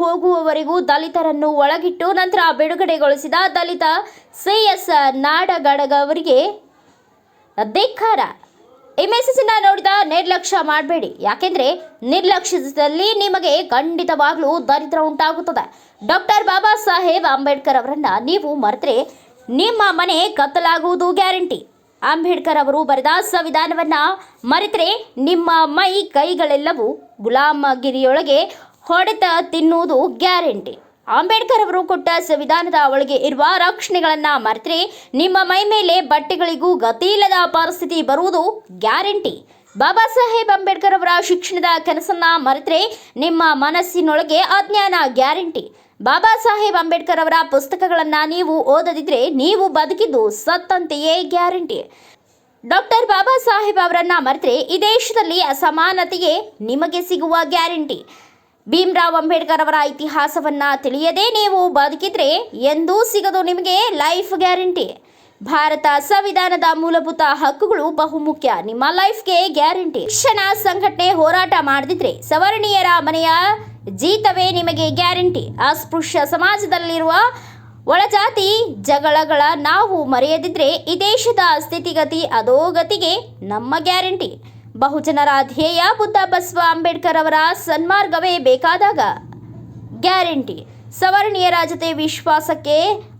ಹೋಗುವವರೆಗೂ ದಲಿತರನ್ನು ಒಳಗಿಟ್ಟು ನಂತರ ಬಿಡುಗಡೆಗೊಳಿಸಿದ ದಲಿತ ಸಿಎಸ್ ನಾಡಗಡಗ ಅವರಿಗೆ ಧಿಕ್ಕಾರ. ಮೆಸೇಜನ್ನ ನೋಡಿದ ನಿರ್ಲಕ್ಷ್ಯ ಮಾಡಬೇಡಿ. ಯಾಕೆಂದ್ರೆ ನಿರ್ಲಕ್ಷ್ಯದಲ್ಲಿ ನಿಮಗೆ ಖಂಡಿತವಾಗ್ಲೂ ದರಿದ್ರ ಉಂಟಾಗುತ್ತದೆ. ಡಾಕ್ಟರ್ ಬಾಬಾ ಸಾಹೇಬ್ ಅಂಬೇಡ್ಕರ್ ಅವರನ್ನ ನೀವು ಮರೆತರೆ ನಿಮ್ಮ ಮನೆ ಕತ್ತಲಾಗುವುದು ಗ್ಯಾರಂಟಿ. ಅಂಬೇಡ್ಕರ್ ಅವರು ಬರೆದ ಸಂವಿಧಾನವನ್ನ ಮರೆತರೆ ನಿಮ್ಮ ಮೈ ಕೈಗಳೆಲ್ಲವೂ ಗುಲಾಮಗಿರಿಯೊಳಗೆ ಹೊಡೆತ ತಿನ್ನುವುದು ಗ್ಯಾರಂಟಿ. ಅಂಬೇಡ್ಕರ್ ಅವರು ಕೊಟ್ಟ ಸಂವಿಧಾನದ ಒಳಗೆ ಇರುವ ರಕ್ಷಣೆಗಳನ್ನು ಮರೆತರೆ ನಿಮ್ಮ ಮೈ ಮೇಲೆ ಬಟ್ಟೆಗಳಿಗೂ ಇಲ್ಲದ ಪರಿಸ್ಥಿತಿ ಬರುವುದು ಗ್ಯಾರಂಟಿ. ಬಾಬಾ ಸಾಹೇಬ್ ಅಂಬೇಡ್ಕರ್ ಅವರ ಶಿಕ್ಷಣದ ಕನಸನ್ನ ಮರೆತರೆ ನಿಮ್ಮ ಮನಸ್ಸಿನೊಳಗೆ ಅಜ್ಞಾನ ಗ್ಯಾರಂಟಿ. ಬಾಬಾ ಸಾಹೇಬ್ ಅಂಬೇಡ್ಕರ್ ಅವರ ಪುಸ್ತಕಗಳನ್ನು ನೀವು ಓದದಿದ್ರೆ ನೀವು ಬದುಕಿದ್ದು ಸತ್ತಂತೆಯೇ ಗ್ಯಾರಂಟಿ. ಡಾಕ್ಟರ್ ಬಾಬಾ ಸಾಹೇಬ್ ಅವರನ್ನ ಮರೆತರೆ ಈ ದೇಶದಲ್ಲಿ ಅಸಮಾನತೆಯೇ ನಿಮಗೆ ಸಿಗುವ ಗ್ಯಾರಂಟಿ. ಭೀಮ್ರಾವ್ ಅಂಬೇಡ್ಕರ್ ಅವರ ಇತಿಹಾಸವನ್ನ ತಿಳಿಯದೆ ನೀವು ಬದುಕಿದ್ರೆ ಎಂದೂ ಸಿಗದು ನಿಮಗೆ ಲೈಫ್ ಗ್ಯಾರಂಟಿ. ಭಾರತ ಸಂವಿಧಾನದ ಮೂಲಭೂತ ಹಕ್ಕುಗಳು ಬಹುಮುಖ್ಯ. ನಿಮ್ಮ ಲೈಫ್ಗೆ ಗ್ಯಾರಂಟಿ. ಶಿಕ್ಷಣ ಸಂಘಟನೆ ಹೋರಾಟ ಮಾಡದಿದ್ರೆ ಸವರ್ಣೀಯರ ಮನೆಯ ಜೀತವೇ ನಿಮಗೆ ಗ್ಯಾರಂಟಿ. ಅಸ್ಪೃಶ್ಯ ಸಮಾಜದಲ್ಲಿರುವ ಒಳಜಾತಿ ಜಗಳಗಳ ನಾವು ಮರೆಯದಿದ್ರೆ ಈ ದೇಶದ ಸ್ಥಿತಿಗತಿ, ಅಧೋಗತಿಗೆ ನಮ್ಮ ಗ್ಯಾರಂಟಿ. ಬಹುಜನರ ಧ್ಯೇಯ ಬುದ್ಧ ಬಸವ ಅಂಬೇಡ್ಕರ್ ಅವರ ಸನ್ಮಾರ್ಗವೇ ಬೇಕಾದಾಗ. ಗ್ಯಾರಂಟಿ. ಸವರ್ಣೀಯರ ಜೊತೆ ವಿಶ್ವಾಸಕ್ಕೆ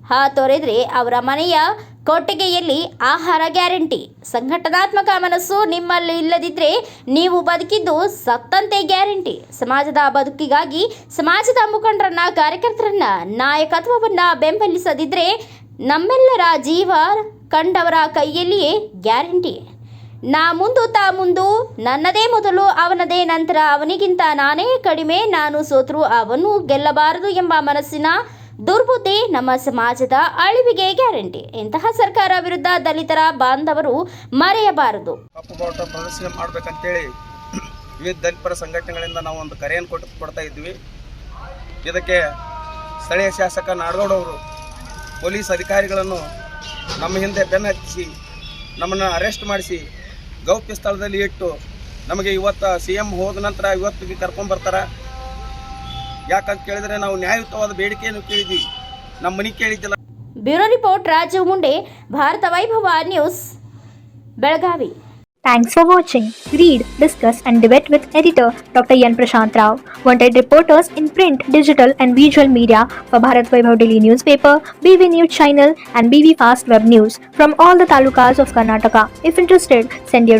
ಹಾ ತೊರೆದ್ರೆ ಅವರ ಮನೆಯ ಕೊಟ್ಟಿಗೆಯಲ್ಲಿ ಆಹಾರ ಗ್ಯಾರಂಟಿ. ಸಂಘಟನಾತ್ಮಕ ಮನಸ್ಸು ನಿಮ್ಮಲ್ಲಿ ಇಲ್ಲದಿದ್ದರೆ ನೀವು ಬದುಕಿದ್ದು ಸತ್ತಂತೆ ಗ್ಯಾರಂಟಿ. ಸಮಾಜದ ಬದುಕಿಗಾಗಿ ಸಮಾಜದ ಮುಖಂಡರನ್ನ, ಕಾರ್ಯಕರ್ತರನ್ನ, ನಾಯಕತ್ವವನ್ನ ಬೆಂಬಲಿಸದಿದ್ದರೆ ನಮ್ಮೆಲ್ಲರ ಜೀವ ಕಂಡವರ ಕೈಯಲ್ಲಿಯೇ ಗ್ಯಾರಂಟಿ. ನಾ ಮುಂದು ತಾ ಮುಂದು, ನನ್ನದೇ ಮೊದಲು, ಅವನದೇ ನಂತರ ಅವನಿಗಿಂತ ನಾನೇ ಕಡಿಮೆ. ನಾನು ಸೋತರು ಅವನು ಗೆಲ್ಲಬಾರದು ಎಂಬ ಮನಸ್ಸಿನ ದುರ್ಬುದ್ಧಿ ನಮ್ಮ ಸಮಾಜದ ಅಳಿವಿಗೆ ಗ್ಯಾರಂಟಿ. ಇಂತಹ ಸರ್ಕಾರ ವಿರುದ್ಧ ದಲಿತರ ಬಾಂಧವರು ಮರೆಯಬಾರದು. ಪ್ರದರ್ಶನ ವಿವಿಧ ದಲಿತರ ಸಂಘಟನೆಗಳಿಂದ ನಾವು ಒಂದು ಕರೆಯನ್ನು ಕೊಟ್ಟು ಕೊಡ್ತಾ ಇದ್ವಿ. ಇದಕ್ಕೆ ಸ್ಥಳೀಯ ಶಾಸಕ ನಾಡಗೌಡವರು ಪೊಲೀಸ್ ಅಧಿಕಾರಿಗಳನ್ನು ನಮ್ಮ ಹಿಂದೆ ಬೆನ್ನ ಹಚ್ಚಿ ನಮ್ಮನ್ನು ಅರೆಸ್ಟ್ ಮಾಡಿಸಿ ಗೌಪ್ಯ ಸ್ಥಳದಲ್ಲಿ ಇಟ್ಟು ನಮಗೆ ಇವತ್ತು ಸಿ ಎಂ ಹೋದ ನಂತರ ಇವತ್ತಿಗೆ ಕರ್ಕೊಂಬರ್ತಾರೆ ಯಾಕಂತ ಕೇಳಿದರೆ ನಾವು ನ್ಯಾಯಯುತವಾದ ಬೇಡಿಕೆಯನ್ನು ಕೇಳಿದ್ವಿ ನಮ್ಮ ಮನೆ ಕೇಳಿದ್ದಿಲ್ಲ bureau report Rajeev Munde Bharat Vaibhav news Belagavi Thanks for watching. Read, discuss, and debate with editor Dr. Yan Prashant Rao. Wanted reporters in print, digital, and visual media for Bharat Vaibhav Daily Newspaper, BV News Channel, and BV Fast Web News from all the talukas of Karnataka. If interested, send your